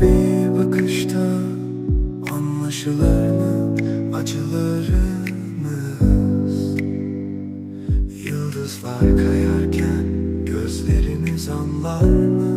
Bir bakışta anlaşılır mı acılarımız Yıldızlar kayarken gözlerimiz anlar mı?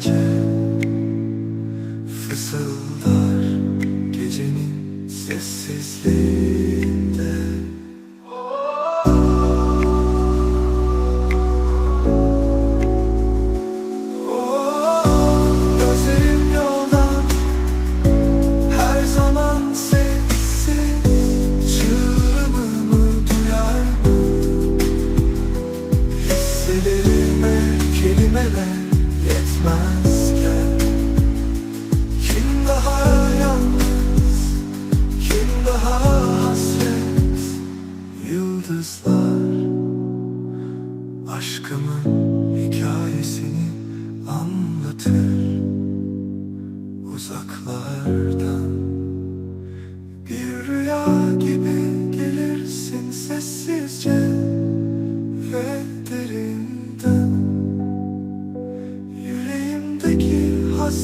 sadece fısıldar gecenin sessizliği.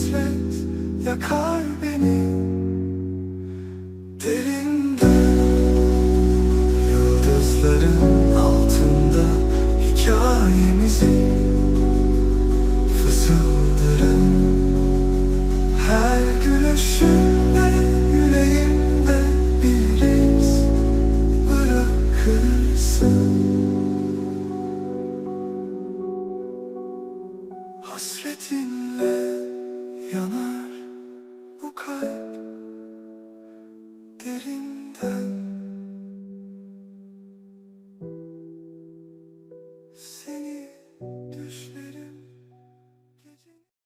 hasret yakar beni. Derinde Yıldızların altında hikayemizi Fısıldırın Her gülüşünde yüreğimde bir bırakırsın. Yanar bu kalp derinden.